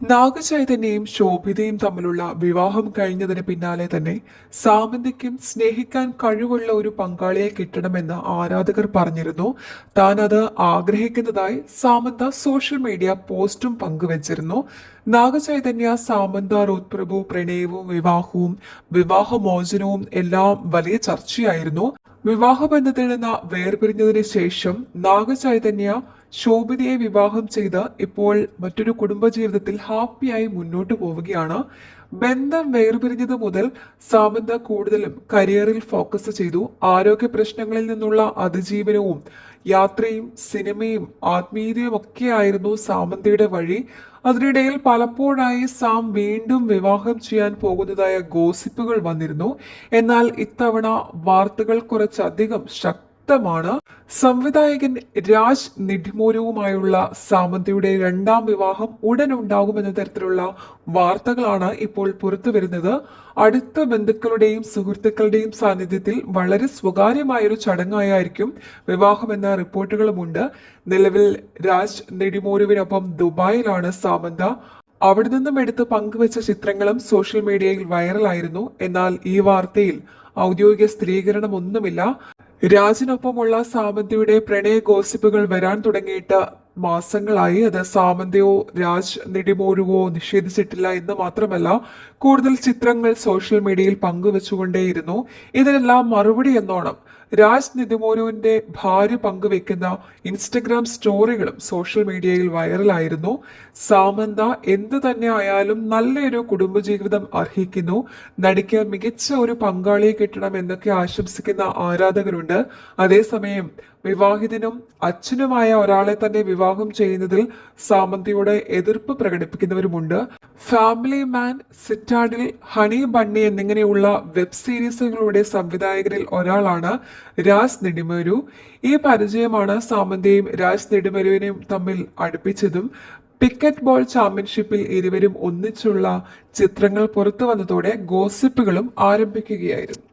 നാഗചൈതന്യയും ശോഭിതയും തമ്മിലുള്ള വിവാഹം കഴിഞ്ഞതിന് പിന്നാലെ തന്നെ സാമന്തിക്കും സ്നേഹിക്കാൻ കഴിവുള്ള ഒരു പങ്കാളിയെ കിട്ടണമെന്ന് ആരാധകർ പറഞ്ഞിരുന്നു. താൻ അത് ആഗ്രഹിക്കുന്നതായി സാമന്ത സോഷ്യൽ മീഡിയ പോസ്റ്റും പങ്കുവച്ചിരുന്നു. നാഗചൈതന്യ സാമന്ത റുത്പ്രഭു പ്രണയവും വിവാഹവും വിവാഹമോചനവും എല്ലാം വലിയ ചർച്ചയായിരുന്നു. വിവാഹബന്ധത്തിൽ നിന്ന് വേർപിരിഞ്ഞതിന് ശേഷം നാഗചൈതന്യ ശോഭിതയെ വിവാഹം ചെയ്ത് ഇപ്പോൾ മറ്റൊരു കുടുംബജീവിതത്തിൽ ഹാപ്പിയായി മുന്നോട്ട് പോവുകയാണ്. ബന്ധം വേർപിരിഞ്ഞത് മുതൽ സാമന്ത കൂടുതലും കരിയറിൽ ഫോക്കസ് ചെയ്തു. ആരോഗ്യ പ്രശ്നങ്ങളിൽ നിന്നുള്ള അതിജീവനവും യാത്രയും സിനിമയും ആത്മീയതയും ഒക്കെ ആയിരുന്നു സാമന്തയുടെ വഴി. അതിനിടയിൽ പലപ്പോഴായി സാം വീണ്ടും വിവാഹം ചെയ്യാൻ പോകുന്നതായ ഗോസിപ്പുകൾ വന്നിരുന്നു. എന്നാൽ ഇത്തവണ വാർത്തകൾ കുറച്ചധികം ശക്തമാണ്. സംവിധായകൻ രാജ് നിഡിമോരുവുമായുള്ള സാമന്തയുടെ രണ്ടാം വിവാഹം ഉടൻ ഉണ്ടാകുമെന്ന തരത്തിലുള്ള വാർത്തകളാണ് ഇപ്പോൾ പുറത്തു വരുന്നത് അടുത്ത ബന്ധുക്കളുടെയും സുഹൃത്തുക്കളുടെയും സാന്നിധ്യത്തിൽ വളരെ സ്വകാര്യമായൊരു ചടങ്ങായിരിക്കും വിവാഹമെന്ന റിപ്പോർട്ടുകളുമുണ്ട്. നിലവിൽ രാജ് നെടിമോരുവിനൊപ്പം ദുബായിലാണ് സാമന്ത. അവിടെ നിന്നും എടുത്ത് പങ്കുവച്ച ചിത്രങ്ങളും സോഷ്യൽ മീഡിയയിൽ വൈറലായിരുന്നു. എന്നാൽ ഈ വാർത്തയിൽ ഔദ്യോഗിക സ്ഥിരീകരണമൊന്നുമില്ല. രാജിനൊപ്പമുള്ള സാമന്തിയുടെ പ്രണയ ഗോസിപ്പുകൾ വരാൻ തുടങ്ങിയിട്ട് മാസങ്ങളായി അത് സാമന്തിയോ രാജ് നെടിമോരുവോ നിഷേധിച്ചിട്ടില്ല എന്ന് മാത്രമല്ല കൂടുതൽ ചിത്രങ്ങൾ സോഷ്യൽ മീഡിയയിൽ പങ്കുവച്ചുകൊണ്ടേയിരുന്നു. ഇതിനെല്ലാം മറുപടി എന്നോണം. രാജ് നിതിമോരുവിന്റെ ഭാര്യ പങ്കുവെക്കുന്ന ഇൻസ്റ്റഗ്രാം സ്റ്റോറികളും സോഷ്യൽ മീഡിയയിൽ വൈറലായിരുന്നു. സാമന്ത എന്തു തന്നെ ആയാലും നല്ലൊരു കുടുംബജീവിതം അർഹിക്കുന്നു. നടിക്ക് മികച്ച ഒരു പങ്കാളിയെ കിട്ടണം എന്നൊക്കെ ആശംസിക്കുന്ന ആരാധകരുണ്ട്. അതേസമയം വിവാഹിതനും അച്ഛനുമായ ഒരാളെ തന്നെ വിവാഹം ചെയ്യുന്നതിൽ സാമന്തിയുടെ എതിർപ്പ് പ്രകടിപ്പിക്കുന്നവരുമുണ്ട്. Family man citadel honey bunny എന്നിങ്ങനെയുള്ള വെബ് സീരീസുകളുടെ സംവിധായകരിൽ ഒരാളാണ് രാജ് നെടുമരു. ഈ പരിചയമാണ് സാമന്തിയും രാജ് നെടുമരുവിനെയും തമ്മിൽ അടുപ്പിച്ചതും. പിക്കറ്റ് ബോൾ ചാമ്പ്യൻഷിപ്പിൽ ഇരുവരും ഒന്നിച്ചുള്ള ചിത്രങ്ങൾ പുറത്തു വന്നതോടെ ഗോസിപ്പുകളും ആരംഭിക്കുകയായിരുന്നു.